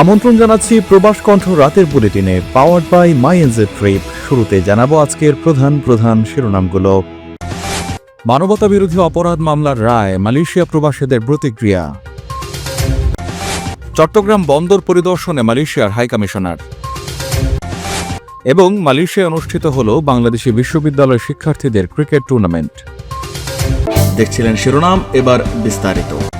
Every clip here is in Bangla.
আমন্ত্রণ জানাচ্ছি প্রবাস কণ্ঠ রাতের বুলেটিনে powered by my NJ trip শুরুতে জানাব আজকের প্রধান প্রধান শিরোনামগুলো। মানবতা বিরোধী অপরাধ মামলার রায়, মালয়েশিয়া প্রবাসীদের প্রতিক্রিয়া। চট্টগ্রাম বন্দর পরিদর্শনে মালয়েশিয়ার হাই কমিশনার। এবং মালয়েশিয়ায় অনুষ্ঠিত হল বাংলাদেশি বিশ্ববিদ্যালয় শিক্ষার্থীদের ক্রিকেট টুর্নামেন্ট। দেখছিলেন শিরোনাম, এবার বিস্তারিত।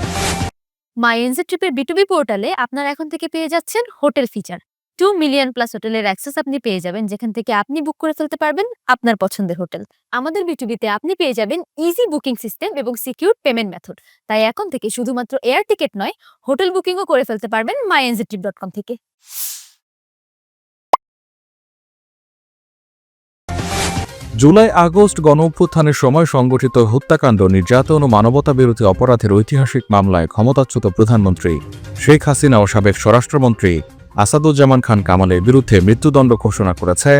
মাই এনজে ট্রিপের বিটুবি পোর্টালে আপনারা এখন থেকে পেয়ে যাচ্ছেন hotel feature. Two million plus হোটেলের অ্যাক্সেস আপনি পেয়ে যাবেন, যেখান থেকে আপনি বুক করে ফেলতে পারবেন আপনার পছন্দের হোটেল। আমাদের বিটুবিতে আপনি পেয়ে যাবেন ইজি বুকিং সিস্টেম এবং সিকিউর পেমেন্ট মেথড তাই এখন থেকে শুধুমাত্র এয়ার টিকিট নয়, হোটেল বুকিংও করে ফেলতে পারবেন my NJ trip dot com থেকে। জুলাই আগস্ট গণ অভ্যুত্থানের সময় সংগঠিত হত্যাকাণ্ড, নির্যাতন ও মানবতা বিরোধী অপরাধের ঐতিহাসিক মামলায় ক্ষমতাচ্যুত প্রধানমন্ত্রী শেখ হাসিনা ও সাবেক স্বরাষ্ট্রমন্ত্রী আসাদুজ্জামান খান কামালের বিরুদ্ধে মৃত্যুদণ্ড ঘোষণা করেছে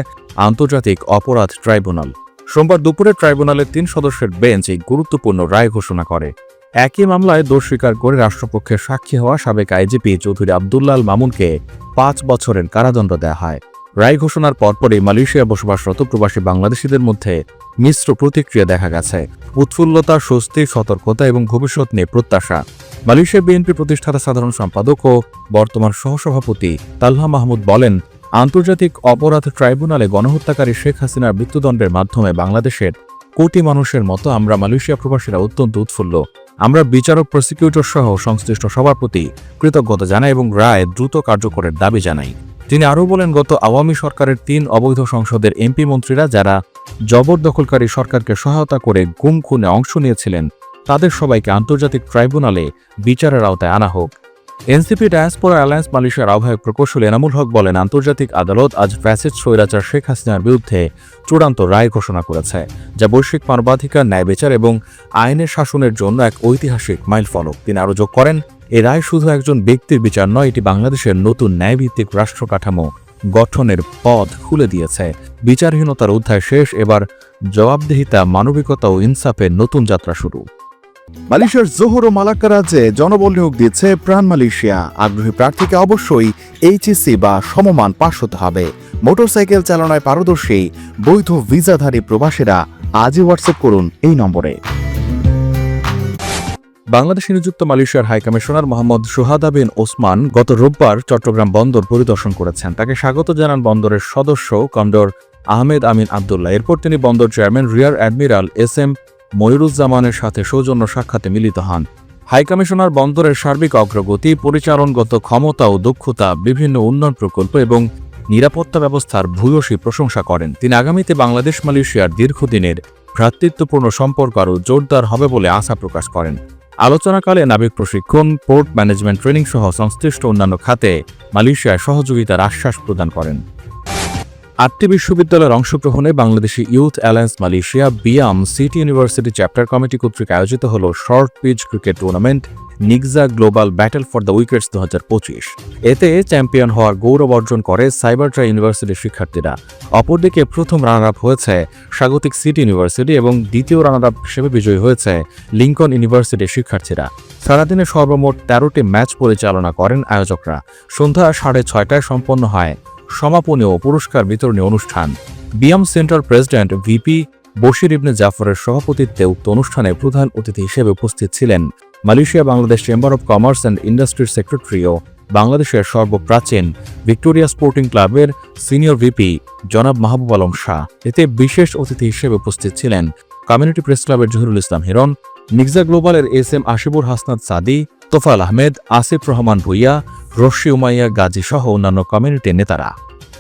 আন্তর্জাতিক অপরাধ ট্রাইব্যুনাল। সোমবার দুপুরে ট্রাইব্যুনালের তিন সদস্যের বেঞ্চ এই গুরুত্বপূর্ণ রায় ঘোষণা করে। একই মামলায় দোষ স্বীকার করে রাষ্ট্রপক্ষের সাক্ষী হওয়া সাবেক আইজিপি চৌধুরী আবদুল্লাল মামুনকে পাঁচ বছরের কারাদণ্ড দেওয়া হয়। রায় ঘোষণার পরপরই মালয়েশিয়া বসবাসরত প্রবাসী বাংলাদেশিদের মধ্যে মিশ্র প্রতিক্রিয়া দেখা গেছে। উৎফুল্লতা, স্বস্তি, সতর্কতা এবং ভবিষ্যৎ নিয়ে প্রত্যাশা। মালয়েশিয়া বিএনপি প্রতিষ্ঠাতা সাধারণ সম্পাদক ও বর্তমান সহসভাপতি তাল্হা মাহমুদ বলেন, আন্তর্জাতিক অপরাধ ট্রাইব্যুনালে গণহত্যাকারী শেখ হাসিনার মৃত্যুদণ্ডের মাধ্যমে বাংলাদেশের কোটি মানুষের মতো আমরা মালয়েশিয়া প্রবাসীরা অত্যন্ত উৎফুল্ল। আমরা বিচারক প্রসিকিউটর সহ সংশ্লিষ্ট সবার প্রতি কৃতজ্ঞতা জানাই এবং রায় দ্রুত কার্যকরের দাবি জানাই। তিনি আরও বলেন, গত আওয়ামী সরকারের তিন অবৈধ সংসদের এমপি মন্ত্রীরা যারা জবরদখলকারী সরকারকে সহায়তা করে গুম খুনে অংশ নিয়েছিলেন, তাদের সবাইকে আন্তর্জাতিক ট্রাইব্যুনালে বিচারের আওতায় আনা হোক। এনসিপি ডায়াসপোরা অ্যালায়েন্স মালয়েশিয়ার আহ্বায়ক প্রকৌশলী এনামুল হক বলেন, আন্তর্জাতিক আদালত আজ ফ্যাসিড স্বৈরাচার শেখ হাসিনার বিরুদ্ধে চূড়ান্ত রায় ঘোষণা করেছে, যা বৈশ্বিক মানবাধিকার, ন্যায় বিচার এবং আইনের শাসনের জন্য এক ঐতিহাসিক মাইলফলক। তিনি আরও যোগ করেন এ রায় শুধু একজন ব্যক্তির বিচার নয়, এটি বাংলাদেশের নতুন ন্যায়ভিত্তিক রাষ্ট্র কাঠামো গঠনের পথ খুলে দিয়েছে। বিচারহীনতার অধ্যায় শেষ, এবার জবাবদিহিতা, মানবিকতা ও ইনসাফের নতুন যাত্রা শুরু। মালয়েশিয়ার জোহর ও মালাক্কা রাজ্যে জনবল নিয়োগ দিচ্ছে প্রাণ মালয়েশিয়া। আগ্রহী প্রার্থীকে অবশ্যই এইচএসসি বা সমমান পাশ হতে হবে। মোটরসাইকেল চালনায় পারদর্শী, বৈধ ভিসাধারী প্রবাসীরা আজই হোয়াটসঅ্যাপ করুন এই নম্বরে। বাংলাদেশে নিযুক্ত মালয়েশিয়ার high commissioner Mohammad Suhada bin Osman গত রোববার চট্টগ্রাম বন্দর পরিদর্শন করেছেন। তাকে স্বাগত জানান বন্দরের সদস্য কমডোর আহমেদ আমিন আবদুল্লাহ। এরপর তিনি বন্দর chairman, rear admiral S M ময়ুরুজ্জামানের সাথে সৌজন্য সাক্ষাতে মিলিত হন। হাই কমিশনার বন্দরের সার্বিক অগ্রগতি, পরিচালনগত ক্ষমতা ও দক্ষতা, বিভিন্ন উন্নয়ন প্রকল্প এবং নিরাপত্তা ব্যবস্থার ভূয়সী প্রশংসা করেন। তিনি আগামীতে বাংলাদেশ মালয়েশিয়ার দীর্ঘদিনের ভ্রাতৃত্বপূর্ণ সম্পর্ক আরও জোরদার হবে বলে আশা প্রকাশ করেন। আলোচনাকালে নাবিক প্রশিক্ষণ, পোর্ট ম্যানেজমেন্ট ট্রেনিং সহ সংশ্লিষ্ট অন্যান্য খাতে মালয়েশিয়ায় সহযোগিতার আশ্বাস প্রদান করেন। আটটি বিশ্ববিদ্যালয়ের অংশগ্রহণে Bangladeshi youth alliance Malaysia, BIAM, city university chapter committee কর্তৃক আয়োজিত হল short pitch cricket tournament, নিগজা global battle for the wickets দু হাজার পঁচিশ। এতে চ্যাম্পিয়ন হওয়ার গৌরব অর্জন করে সাইবারট্রা ইউনিভার্সিটির শিক্ষার্থীরা। অপরদিকে প্রথম রানার আপ হয়েছে স্বাগতিক সিটি ইউনিভার্সিটি এবং দ্বিতীয় রানার আপ হিসেবে বিজয়ী হয়েছে লিঙ্কন ইউনিভার্সিটির শিক্ষার্থীরা। সারাদিনে সর্বমোট তেরোটি ম্যাচ পরিচালনা করেন আয়োজকরা। সন্ধ্যা সাড়ে ছয়টায় সম্পন্ন হয় সমাপনী ও পুরস্কার বিতরণী অনুষ্ঠান। BIAM centre president VP Bashir Ibne জাফরের সভাপতিত্বে উক্ত অনুষ্ঠানে প্রধান অতিথি হিসেবে উপস্থিত ছিলেন Malaysia, Bangladesh chamber of commerce and ইন্ডাস্ট্রির সেক্রেটারি ও বাংলাদেশের সর্বপ্রাচীন ভিক্টোরিয়া স্পোর্টিং ক্লাবের সিনিয়র ভিপি জনাব মাহবুব আলম শাহ। এতে বিশেষ অতিথি হিসেবে উপস্থিত ছিলেন কমিউনিটি প্রেস ক্লাবের জহিরুল ইসলাম হিরণ নিগজা গ্লোবালের এস এম আশিবুর হাসনাদ সাদি তোফাল আহমেদ, আসিফ রহমান ভুইয়া রশি উমাইয়া গাজীসহ অন্যান্য কমিউনিটির নেতারা।